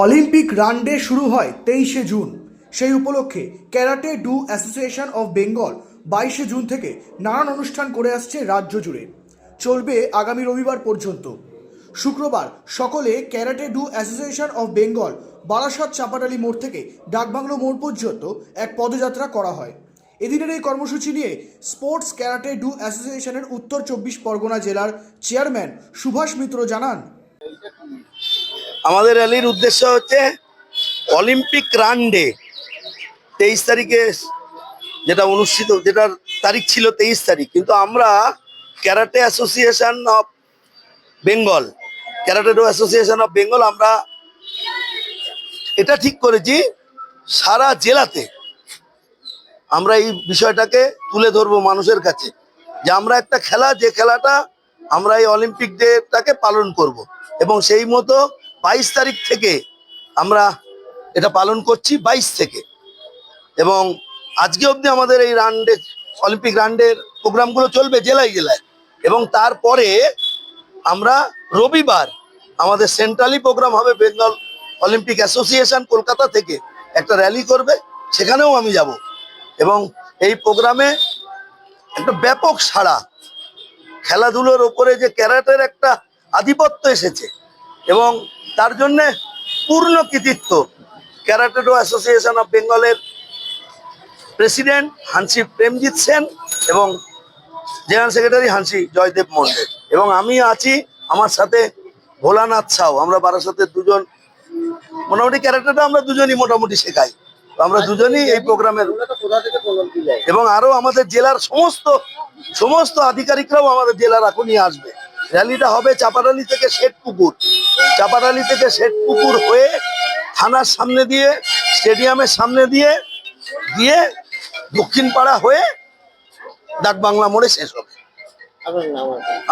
Olympic run day শুরু হয় তেইশে জুন। সেই উপলক্ষে karate do association of Bengal বাইশে জুন থেকে নানান অনুষ্ঠান করে আসছে রাজ্য জুড়ে। চলবে আগামী রবিবার পর্যন্ত। শুক্রবার সকলে karate do association of Bengal Barasat Chapadali মোড় থেকে ডাকবাংলো মোড় পর্যন্ত এক পদযাত্রা করা হয়। এদিনের এই কর্মসূচি নিয়ে স্পোর্টস ক্যারাটে ডু অ্যাসোসিয়েশনের উত্তর চব্বিশ পরগনা জেলার চেয়ারম্যান সুভাষ মিত্র জানান। আমাদের র্যালির উদ্দেশ্য হচ্ছে অলিম্পিক রান ডে, তেইশ তারিখে, যেটা অনুষ্ঠিত, যেটার তারিখ ছিল তেইশ তারিখ। কিন্তু আমরা karate association of Bengal, karate association of Bengal আমরা এটা ঠিক করেছি, সারা জেলাতে আমরা এই বিষয়টাকে তুলে ধরবো মানুষের কাছে, যে আমরা একটা খেলা, যে খেলাটা আমরা এই অলিম্পিক ডেটাকে পালন করব। এবং সেই মতো বাইশ তারিখ থেকে আমরা এটা পালন করছি বাইশ থেকে। এবং আজকে অবধি আমাদের এই রানডে অলিম্পিক রানডের প্রোগ্রামগুলো চলবে জেলায় জেলায়। এবং তারপরে আমরা রবিবার আমাদের সেন্ট্রালি প্রোগ্রাম হবে বেঙ্গল অলিম্পিক অ্যাসোসিয়েশন কলকাতা থেকে একটা র্যালি করবে, সেখানেও আমি যাব। এবং এই প্রোগ্রামে একটা ব্যাপক সাড়া, খেলাধুলোর ওপরে যে ক্যারাটের একটা আধিপত্য এসেছে। এবং তার জন্যে পূর্ণ কৃতিত্ব। ক্যারাটেডো অ্যাসোসিয়েশন অফ বেঙ্গলের প্রেসিডেন্ট হানসি প্রেমজিৎ সেন এবং general secretary Hanshi Joydeb Mondal এবং আমি আছি আমার সাথে ভোলানাথ সাউ। আমরা বারাসাতের দুজন, মোটামুটি ক্যারেক্টারটা আমরা দুজনই মোটামুটি শেখাই। আমরা দুজনই এই প্রোগ্রামের এবং আরও আমাদের জেলার সমস্ত সমস্ত আধিকারিকরাও আমাদের জেলার এখনই আসবে। র্যালিটা হবে চাপাডালি থেকে শেঠপুকুর। চাপাডালি থেকে শেঠপুকুর হয়ে থানার সামনে দিয়ে স্টেডিয়ামের সামনে দিয়ে দিয়ে দক্ষিণ পাড়া হয়ে ডাক বাংলা মোড়ে শেষ হবে।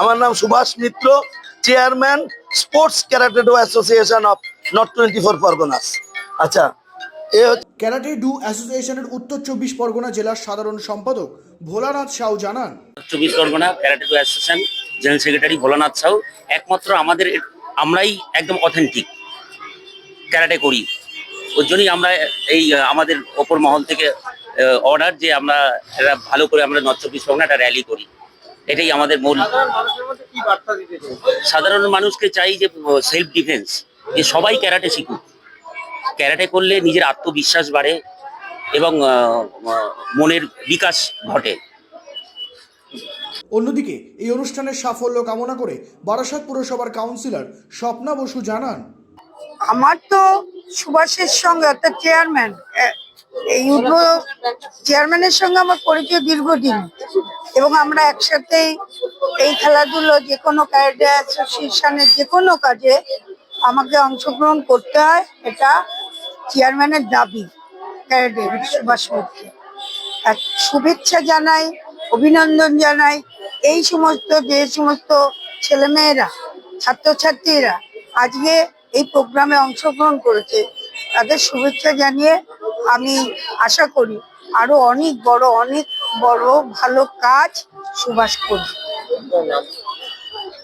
আমার নাম Subhash Mitra chairman sports karate do association of north twenty four Parganas. আচ্ছা এ হচ্ছে ক্যারাটে ডু অ্যাসোসিয়েশনের উত্তর চব্বিশ পরগনা জেলার সাধারণ সম্পাদক ভোলানাথ সাউ জানান। চব্বিশ Pargana karate do association general secretary Bholanath Sau একমাত্র আমাদের আমরাই একদম অথেন্টিক ক্যারাটে করি। ওর জন্যই আমরা এই আমাদের ওপর মহল থেকে অর্ডার যে আমরা একটা ভালো করে আমরা নর্থ চব্বিশ পরগনা একটা র্যালি করি। এটাই আমাদের মূল। সাধারণ মানুষকে চাই যে সেলফ ডিফেন্স যে সবাই ক্যারাটে শিখুক। ক্যারাটে করলে নিজের আত্মবিশ্বাস বাড়ে এবং মনের বিকাশ ঘটে। অন্যদিকে, এই অনুষ্ঠানের সাফল্য কামনা করে বারাসাত পুরসভার কাউন্সিলর স্বপ্না বসু জানান। আমার তো সুভাষের সঙ্গে, অর্থাৎ চেয়ারম্যান এই চেয়ারম্যানের সঙ্গে আমার পরিচয় দীর্ঘদিন। এবং আমরা একসাথেই এই খেলাধুলো, যে কোনো ক্যারেটে অ্যাসোসিয়েশনের যে কোনো কাজে আমাকে অংশগ্রহণ করতে হয়, এটা চেয়ারম্যানের দাবি ক্যারেটে সুভাষ আর শুভেচ্ছা জানাই, অভিনন্দন জানাই এই সমস্ত, যে সমস্ত ছেলেমেয়েরা, ছাত্রছাত্রীরা আজকে এই প্রোগ্রামে অংশগ্রহণ করেছে, তাদের শুভেচ্ছা জানিয়ে আমি আশা করি আরও অনেক বড় অনেক বড়, ভালো কাজ সুভাষ করি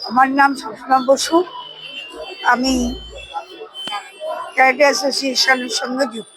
আমার নাম স্বপ্না বসু। আমি ক্যারেটে অ্যাসোসিয়েশনের সঙ্গে যুক্ত।